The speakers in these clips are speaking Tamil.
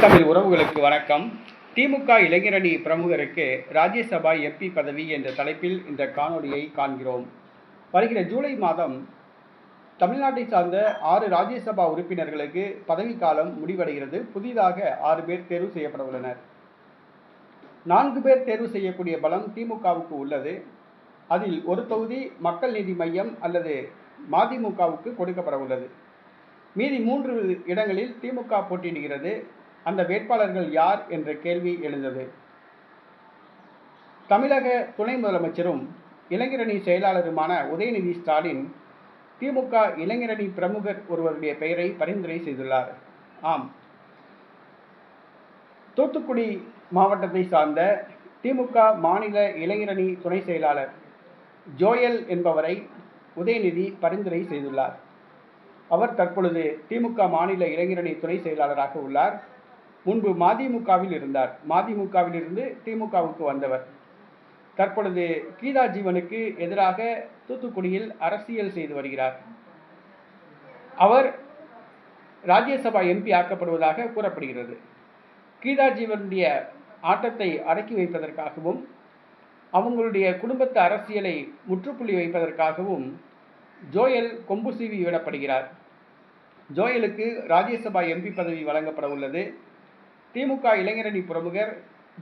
தமிழ் உறவுகளுக்கு வணக்கம். திமுக இளைஞரணி பிரமுகருக்கு ராஜ்யசபா எம்பி பதவி என்ற தலைப்பில் இந்த காணொலியை காண்கிறோம். வருகிற ஜூலை மாதம் தமிழ்நாட்டை சார்ந்த ஆறு ராஜ்யசபா உறுப்பினர்களுக்கு பதவிக்காலம் முடிவடைகிறது. புதிதாக ஆறு பேர் தேர்வு செய்யப்பட உள்ளனர். நான்கு பேர் தேர்வு செய்யக்கூடிய பலம் திமுகவுக்கு உள்ளது. அதில் ஒரு தொகுதி மக்கள் நீதி மையம் அல்லது மதிமுகவுக்கு கொடுக்கப்பட உள்ளது. மீதி மூன்று இடங்களில் திமுக போட்டியிடுகிறது. அந்த வேட்பாளர்கள் யார் என்ற கேள்வி எழுந்தது. தமிழக துணை முதலமைச்சரும் இளைஞரணி செயலாளருமான உதயநிதி ஸ்டாலின் திமுக இளைஞரணி பிரமுகர் ஒருவருடைய பெயரை பரிந்துரை செய்துள்ளார். ஆம். தூத்துக்குடி மாவட்டத்தை சார்ந்த திமுக மாநில இளைஞரணி துணை செயலாளர் ஜோயல் என்பவரை உதயநிதி பரிந்துரை செய்துள்ளார். அவர் தற்பொழுது திமுக மாநில இளைஞரணி துணை செயலாளராக உள்ளார். முன்பு மதிமுகவில் இருந்தார். மதிமுகவில் இருந்து திமுகவுக்கு வந்தவர். தற்பொழுது கீதா ஜீவனுக்கு எதிராக தூத்துக்குடியில் அரசியல் செய்து வருகிறார். அவர் ராஜ்யசபா எம்பி ஆக்கப்படுவதாக கூறப்படுகிறது. கீதா ஜீவனுடைய ஆட்டத்தை அடக்கி வைப்பதற்காகவும் அவங்களுடைய குடும்பத்து அரசியலை முற்றுப்புள்ளி வைப்பதற்காகவும் ஜோயல் கொம்பு சீவி விடப்படுகிறார். ஜோயலுக்கு ராஜ்யசபா எம்பி பதவி வழங்கப்பட உள்ளது. திமுக இளைஞரணி பிரமுகர்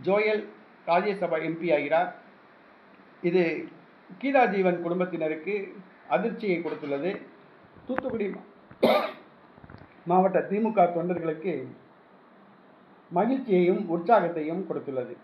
ஜோயல் ராஜ்யசபா எம்பி ஆகிறார். இது கீதா ஜீவன் குடும்பத்தினருக்கு அதிர்ச்சியை கொடுத்துள்ளது. தூத்துக்குடி மாவட்ட திமுக தொண்டர்களுக்கு மகிழ்ச்சியையும் உற்சாகத்தையும் கொடுத்துள்ளது.